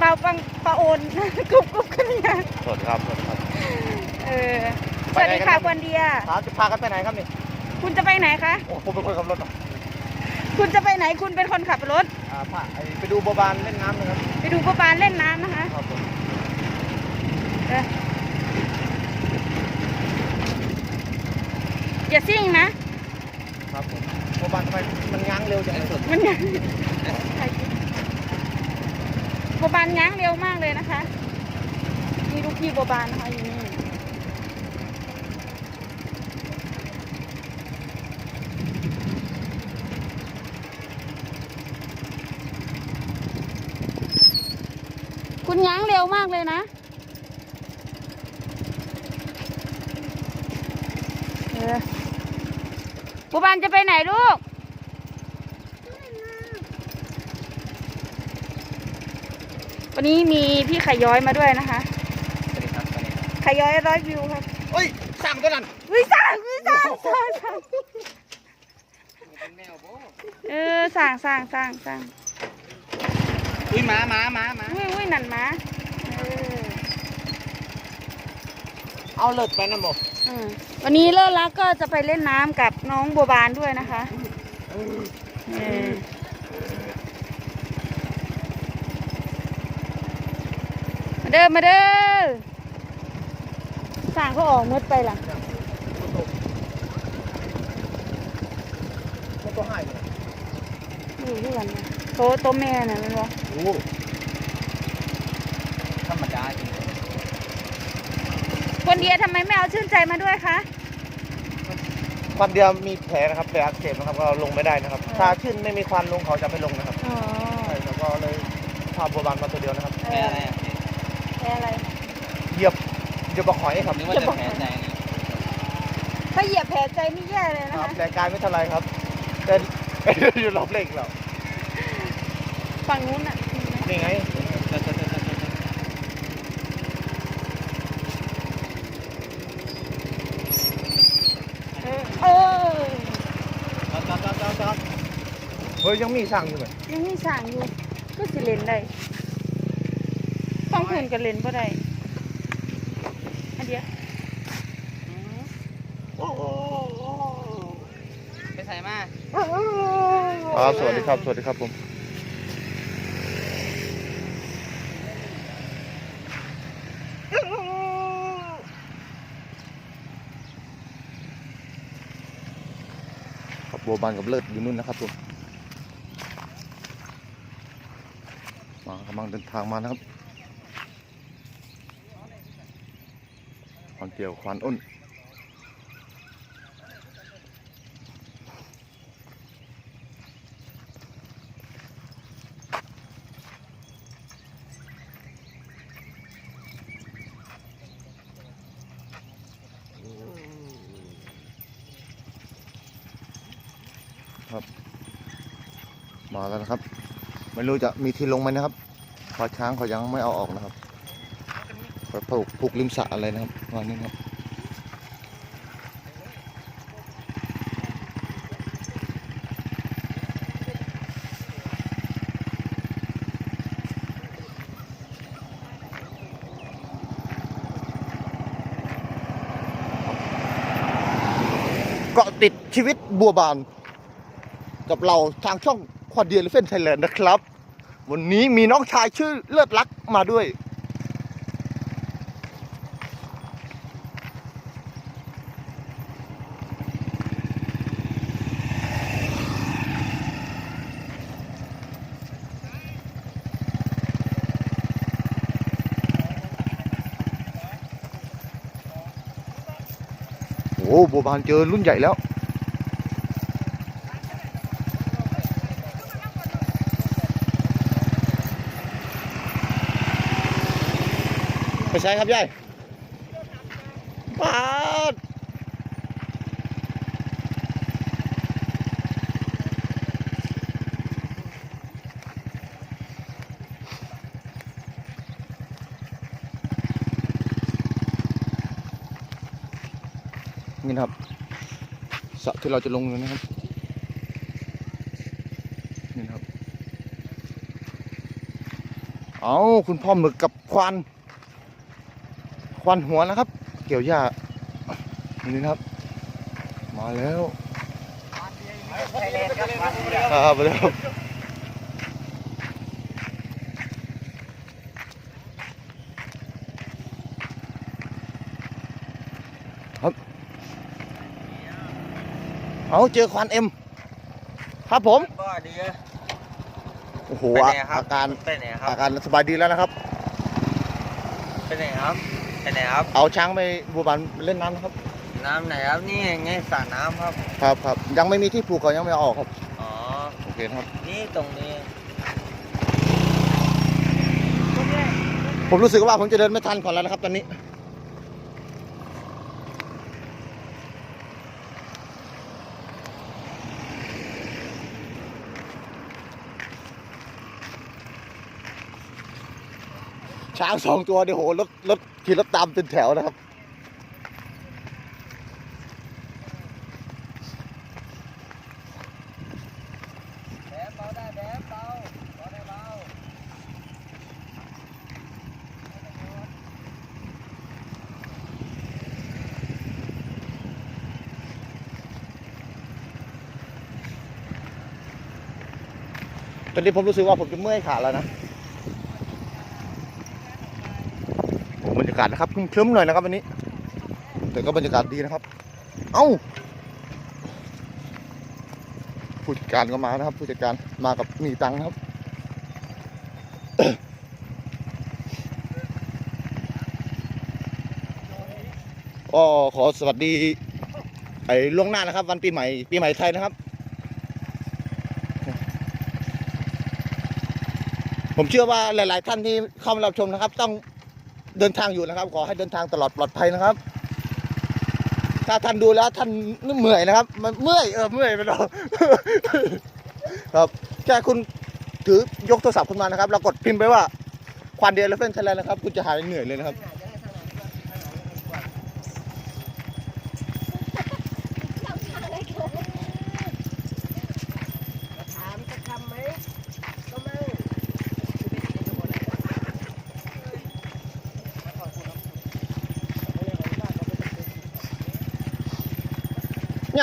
ปลาปังปลาโอนกรุบกรุบขึ้นมาสวัสดีครับสวัสดีครับ เออสไปวัสไหนดีกันค่ะครับควันเดียครับจะพากันไปไหนครับนี่คุณจะไปไหนคะ โอ้ผมเป็นคนขับรถเหรอคุณจะไปไหน คุณเป็นคนขับรถ อ่าพาไอ้ไปดูบัวบานเล่นน้ำนะครับไปดูปลาปานเล่นน้ำนะคะ ครับผมเอออย่าซิ่งนะ ครับผมบัวบานทำไมมันง้างเร็วจังเลยมันยัง โบบานง้างเร็วมากเลยนะคะมีลูกพี่โบบานนะคะอยู่นี่คุณง้างเร็วมากเลยนะเออโบบานจะไปไหนลูก วันนี้มีพี่ไข่ย้อยมาด้วยนะคะ สวัสดีครับสวัสดีครับไข่ย้อยร้อยวิวครับเฮ้ยสั่งตัวนั้นวิสั่งวิสั่งสั่งสั่งเป็นแมวโบ้เออสั่งสั่งสั่งสั่งอุ้ยหมาหมาหมาหมาอุ้ยอุ้ยนั่นมาเออเอาเลิศไปนะโบอืมวันนี้เลิศรักก็จะไปเล่นน้ำกับน้องบัวบานด้วยนะคะเออมา เด้อมาเด้อสั่งเขาออกมืดไปล่ะมันตัวหายเลยอยู่ที่กันนะโตโตแม่น่ะมันบอกโอ้ธรรมดาจริงคนเดียทำไมไม่เอาชื่นใจมาด้วยคะ ความเดียวมีแผลนะครับแผลอักเสบนะครับก็ลงไม่ได้นะครับเออถ้าขึ้นไม่มีควันลงเขาจะไม่ลงนะครับอ๋อ ใช่แล้วก็เลยพาบัวบานมาตัวเดียวนะครับแพ้อะไรแพ้อะไร เหยียบเหยียบบักหอยครับนึกว่าจะแผลใจถ้าเหยียบแผลใจนี่แย่เลยนะครัคะบแต่กายไม่เท่าไรครับ แต่ อยู่รอบเล็กแล้วฝั่งนู้นอะนี่ไงเออเออจอดจอดจอดจอดเฮ้ยยังมีสั่งอยู่ไหมยังมีสั่งอยู่ก็สิเลนได้ต้ องทุนกับเลนก็ได้อันเดียวไปใส่มาครับสวัสดีครับ สวัสดีครับผมครับบัวบานกับเลิศอยู่นู่นนะครับผมมากำลังเดินทางมานะครับันเกี่ยวควันอ้นมาแล้วนะครับ ไม่รู้จะมีที่ลงไหมนะครับพอช้างเขายังไม่เอาออกนะครับ เขาผูกผูกริมสระอะไรนะครับวันนี้ครับเกาะติดชีวิตบัวบาน กับเราทางช่องควอดเดียลิเฟนไทยแลนด์นะครับ วันนี้มีน้องชายชื่อเลิศลักษ์มาด้วย โอ้บัวบานเจอรุ่นใหญ่แล้ว ไปใช้ครับยายปาด นี่นะครับสระที่เราจะลงเลยนะครับนี่นะครับเอเอาคุณพ่อหมึกกับควานควานหัวนะครับ เกี่ยวหญ้านี่นะครับ มาแล้วไทยแลนด์ครับมาดูแล้ว ครับมาแล้วครับ เอาเจอควานเอ็มครับผมก็ดีโอ้โหไปอาไหนครับอาการไปไหนครับอาการสบายดีแล้วนะครับไปไหนครับไปไหนครับ เอาช้างไปบัวบานเล่นน้ำนะครับ น้ำไหนครับนี่ไงสระน้ำครับ ครับครับยังไม่มีที่ผูกเขายังไม่เอาออกครับอ๋อโอเคนะครับ นี่ตรงนี้ ผมรู้สึกว่าผมจะเดินไม่ทันก่อนแล้วนะครับตอนนี้ ช้างสองตัวเดี๋ยวโหรถรถขี่รถตามเป็นแถวนะครับ แบมเบาได้แบมเบาเบาได้เบาตอนนี้ผมรู้สึกว่าผมจะเมื่อยขาแล้วนะโอ้บ รรยากาศนะครับครึ้มๆหน่อยนะครับวันนี้ แต่ก็บรรยากาศดีนะครับ เอ้าผู้จัดการก็มานะครับ ผู้จัดการมากับมีตังค์ครับก็ขอสวัสดี ไอ้ล่วงหน้านะครับ วันปีใหม่ปีใหม่ไทยนะครับ ผมเชื่อว่าหลาย ๆ ท่านที่เข้ามารับชมนะครับ ต้อง เดินทางอยู่นะครับ ขอให้เดินทางตลอดปลอดภัยนะครับ ถ้าท่านดูแล้วท่านเมื่อยนะครับ มันเมื่อยเออเมื่อยไปแล้วครับแค่คุณถือยกโทรศัพท์ขึ้นมานะครับ แล้วกดพิมพ์ไปว่าควันเดียร์เลฟเฟนไทยแลนด์นะครับ คุณจะหายเหนื่อยเลยนะครับ ถามจะทำไหมก็ไม่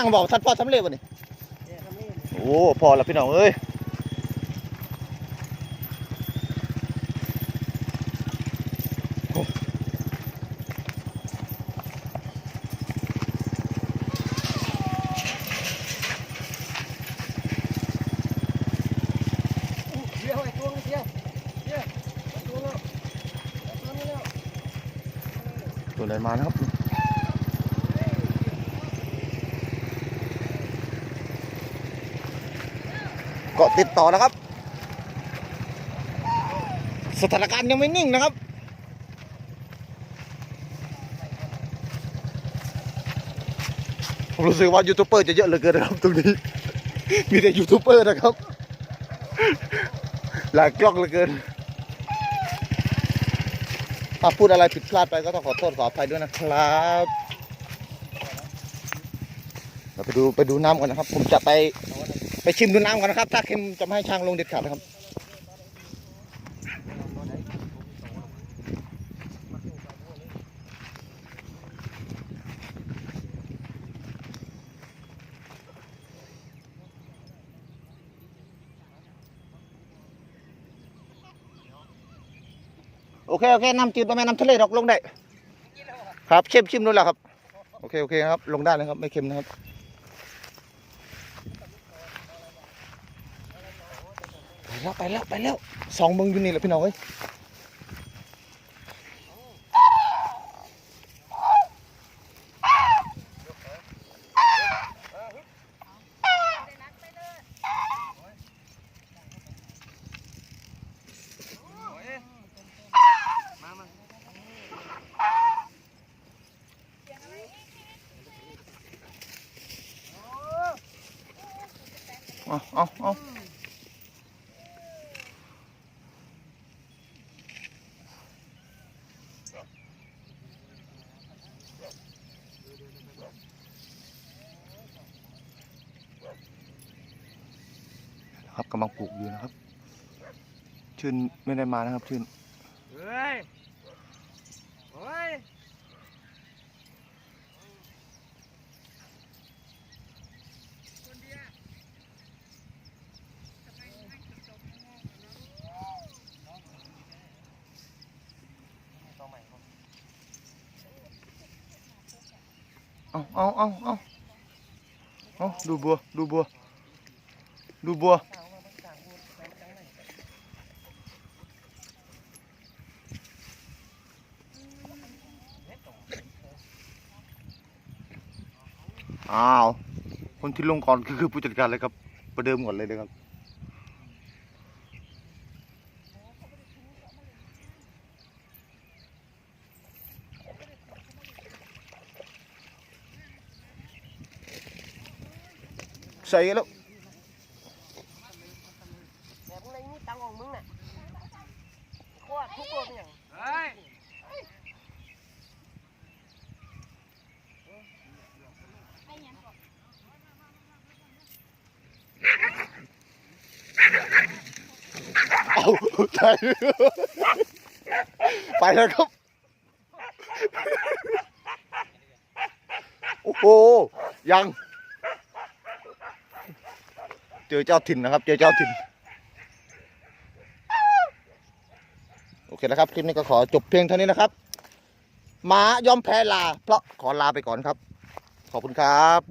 ยังบอกท่านพ่อสำเร็จวะนี่โอ้พอแล้วพี่น้องเอ้ยตัวอ้ตัวแล้วไอ้ตัวนี้แล้วตัวไหนมานะครับาะติดต่อนะครับ สถานการณ์ยังไม่นิ่งนะครับผมรู้สึกว่ายูทูบเบอร์จะเยอะเหลือเกินนะครับตรงนี้ มีแต่ยูทูบเบอร์นะครับ หลายกล้องเหลือเกินถ้าพูดอะไรผิดพลาดไปก็ต้องขอโทษขออภัยด้วยนะครับเราไปดูไปดูน้ำก่อนนะครับ ผมจะไป ไปชิมดูน้ำก่อนนะครับ ถ้าเค็มจะไม่ให้ช่างลงเด็ดขาดนะครับโอเคโอเคน้ำจืดประมาณน้ำทะเลดอกลงได้ ครับเชฟชิมดูแล้วครับ โอเคโอเคครับ ลงได้เลยครับ ไม่เค็มนะครับ ไป แล้วไปแล้วไปแล้วสองเมึงอยู่นี่แหละพี่น้องเอ้ยเอาเอาเอา ครับกำลังปลูกอยู่นะครับ ชื่นไม่ได้มานะครับชื่นเฮ้ยเฮ้ยเอาเอาเอาเอาเอาดูบัว ดูบัว ดูบัว อ้าว คนที่ลงก่อนคือคือผู้จัดการเลยครับประเดิมก่อนเลยนะครับใส่แล้ว แต่พวกนี้ตังของมึงน่ะโคตรทุกตัวเป็นอย่างเฮ้ย เอาใช่ไปแล้วครับ โอ้โห ยัง เจอเจ้าถิ่นนะครับ เจอเจ้าถิ่น โอเคนะครับ คลิปนี้ก็ขอจบเพียงเท่านี้นะครับหมายอมแพ้ลา เพราะขอลาไปก่อนครับ ขอบคุณครับ